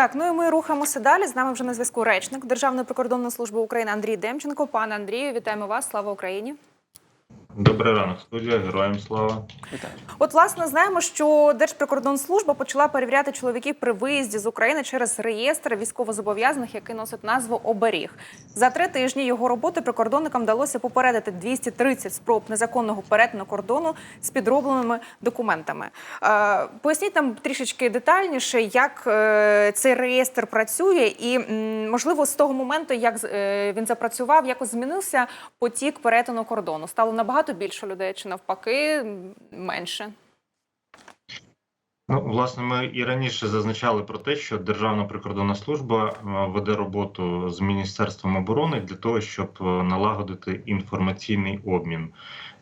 Так, ну і ми рухаємося далі. З нами вже на зв'язку речник Державної прикордонної служби України Андрій Демченко. Пане Андрію, вітаємо вас. Слава Україні. Добрий ранок, студія, героям слава. От, власне, знаємо, що Держприкордонслужба почала перевіряти чоловіків при виїзді з України через реєстр військовозобов'язаних, який носить назву Оберіг. За три тижні його роботи прикордонникам вдалося попередити 230 спроб незаконного перетину кордону з підробленими документами. Е, поясніть нам трішечки детальніше, як е, цей реєстр працює, і можливо з того моменту, як е, він запрацював, якось змінився потік перетину кордону. Стало набагато більше людей, чи навпаки менше. Ну, власне, ми і раніше зазначали про те, що Державна прикордонна служба е, веде роботу з Міністерством оборони для того, щоб е, налагодити інформаційний обмін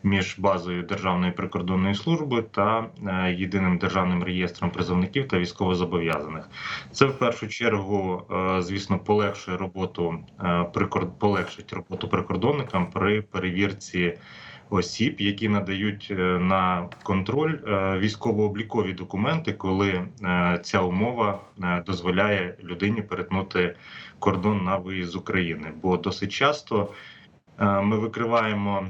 між базою Державної прикордонної служби та е, єдиним державним реєстром призовників та військовозобов'язаних. Це в першу чергу, звісно, полегшує роботу полегшить роботу прикордонникам при перевірці осіб, які надають е, на контроль е, військово-облікові документи, коли е, ця умова дозволяє людині перетнути кордон на виїзд з України. Бо досить часто ми викриваємо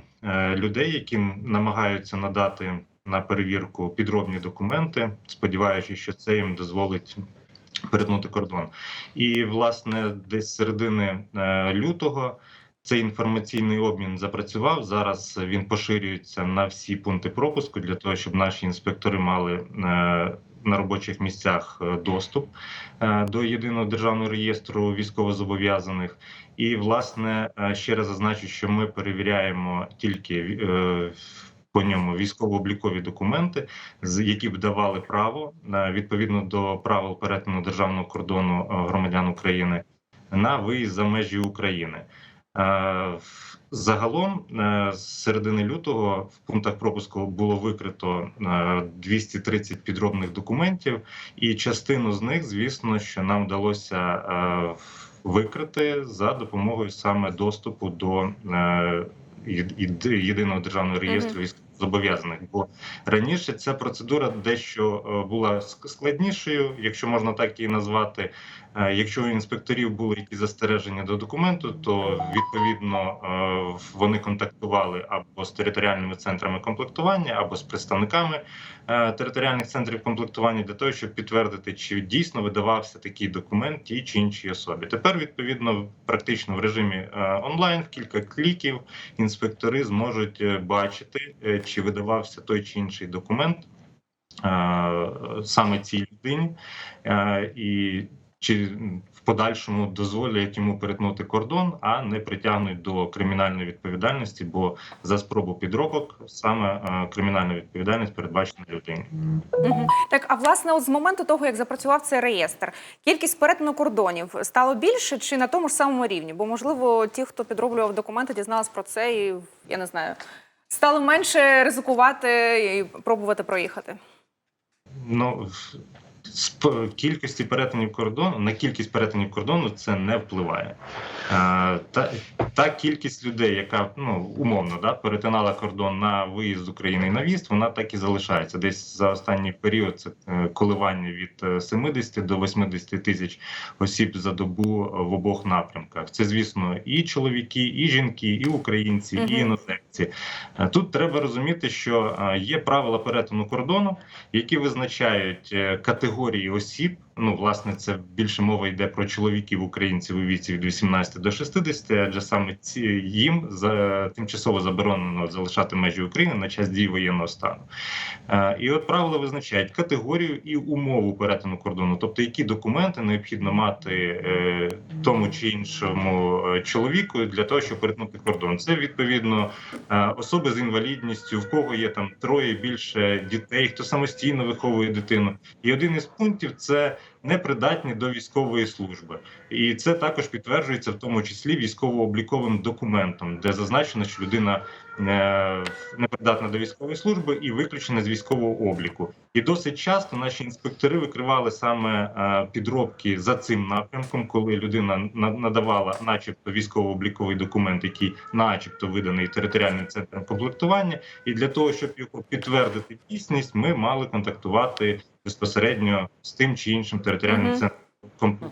людей, які намагаються надати на перевірку підробні документи, сподіваючись, що це їм дозволить. Перетнути кордон, і власне, десь середини лютого цей інформаційний обмін запрацював. Зараз він поширюється на всі пункти пропуску для того, щоб наші інспектори мали е, на робочих місцях е, доступ е, до єдиного державного реєстру військовозобов'язаних. І власне ще раз зазначу, що ми перевіряємо тільки по ньому військово-облікові документи, які б давали право відповідно до правил перетину державного кордону громадян України на виїзд за межі України. Е, Загалом е, з середини лютого в пунктах пропуску було викрито е, 230 підробних документів, і частину з них, звісно, що нам вдалося е, викрити за допомогою саме доступу до е, єд- єд- єдиного державного реєстру військовозобов'язаних. Бо раніше ця процедура дещо е, була складнішою, якщо можна так її назвати. Е, Якщо у інспекторів були якісь застереження до документу, то відповідно е, вони контактували або з територіальними центрами комплектування, або з представниками територіальних центрів комплектування для того, щоб підтвердити, чи дійсно видавався такий документ тій чи іншій особі. Тепер відповідно практично в режимі онлайн в кілька кліків інспектори зможуть бачити, чи видавався той чи інший документ е, саме цій людині. Е, і чи в подальшому дозволять йому перетнути кордон, а не притягнуть до кримінальної відповідальності, бо за спробу підробок саме е, кримінальна відповідальність передбачена людині. Так, а власне, от з моменту того, як запрацював цей реєстр, кількість перетину кордонів стало більше чи на тому ж самому рівні? Бо, можливо, ті, хто підроблював документи, дізнались про це, і я не знаю, стали менше ризикувати і пробувати проїхати. Ну з кількості перетинів кордону на кількість перетинів кордону це не впливає. Е, Та, та кількість людей, яка ну умовно да, перетинала кордон на виїзд з України і на в'їзд, вона так і залишається. Десь за останній період це е, коливання від е, 70 до 80 тисяч осіб за добу е, в обох напрямках. Це звісно і чоловіки, і жінки, і українці, і іноземці. Е, Тут треба розуміти, що е, є правила перетину кордону, які визначають е, категорії осіб. Ну, власне, це більше мова йде про чоловіків українців у віці від 18 до 60, адже саме ці їм за тимчасово заборонено залишати межі України на час дії воєнного стану. І от правила визначають категорію і умову перетину кордону, тобто які документи необхідно мати тому чи іншому чоловіку для того, щоб перетнути кордон. Це відповідно особи з інвалідністю, в кого є там троє більше дітей, хто самостійно виховує дитину. І один із пунктів це непридатні до військової служби, і це також підтверджується в тому числі військово-обліковим документом, де зазначено, що людина е, непридатна до військової служби і виключена з військового обліку. І досить часто наші інспектори викривали саме е, підробки за цим напрямком, коли людина надавала, начебто, військово-обліковий документ, який, начебто, виданий територіальним центром комплектування, і для того, щоб його підтвердити дійсність, ми мали контактувати безпосередньо з тим чи іншим територіальним Мгм. центром комп-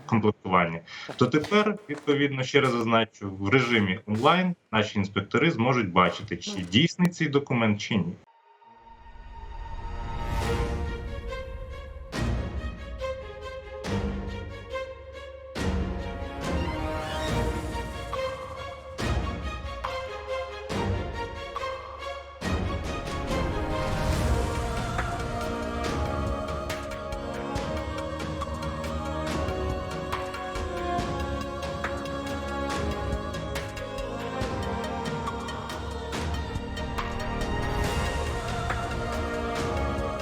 комплектуванні. То тепер, відповідно, ще раз зазначу, в режимі онлайн наші інспектори зможуть бачити, чи дійсний цей документ, чи ні.